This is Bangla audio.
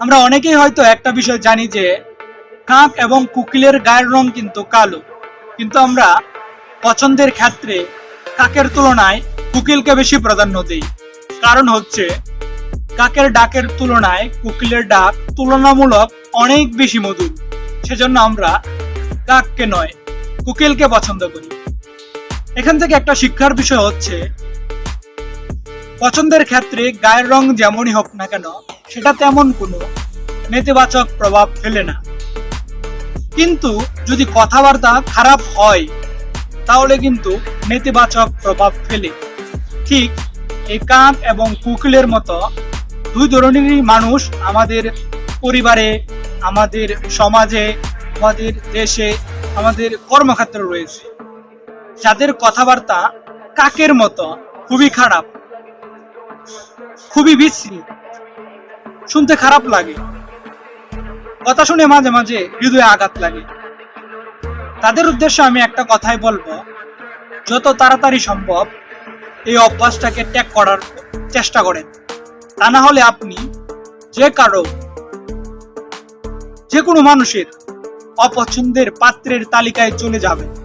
আমরা অনেকেই হয়তো একটা বিষয় জানি যে কাক এবং কুকিলের গায়ের রং কিন্তু কালো। কিন্তু আমরা পছন্দের ক্ষেত্রে কাকের তুলনায় কুকিলকে বেশি প্রাধান্য দিই। কারণ হচ্ছে কাকের ডাকের তুলনায় কুকিলের ডাক তুলনামূলক অনেক বেশি মধুর। সেজন্য আমরা কাককে নয়, কুকিলকে পছন্দ করি। এখান থেকে একটা শিক্ষার বিষয় হচ্ছে পছন্দের ক্ষেত্রে গায়ের রং যেমনই হোক না কেন, সেটা তেমন কোনো নেতিবাচক প্রভাব ফেলে না। কিন্তু যদি কথাবার্তা খারাপ হয়, তাহলে কিন্তু নেতিবাচক প্রভাব ফেলে। ঠিক এই কাক এবং কুকিলের মতো দুই ধরনেরই মানুষ আমাদের পরিবারে, আমাদের সমাজে, আমাদের দেশে, আমাদের কর্মক্ষেত্রে রয়েছে। যাদের কথাবার্তা কাকের মতো খুবই খারাপ খুবই বিশ্রী। শুনতে খারাপ লাগে। কথা শুনে মাঝে মাঝে হৃদয়ে আঘাত লাগে। তাদের উদ্দেশ্যে আমি একটা কথাই বলব। যত তাড়াতাড়ি সম্ভব এই অভ্যাসটাকে ত্যাগ করার চেষ্টা করেন। তা না হলে আপনি যে কারও, যে কোনো মানুষের অপছন্দের পাত্রের তালিকায় চলে যাবেন।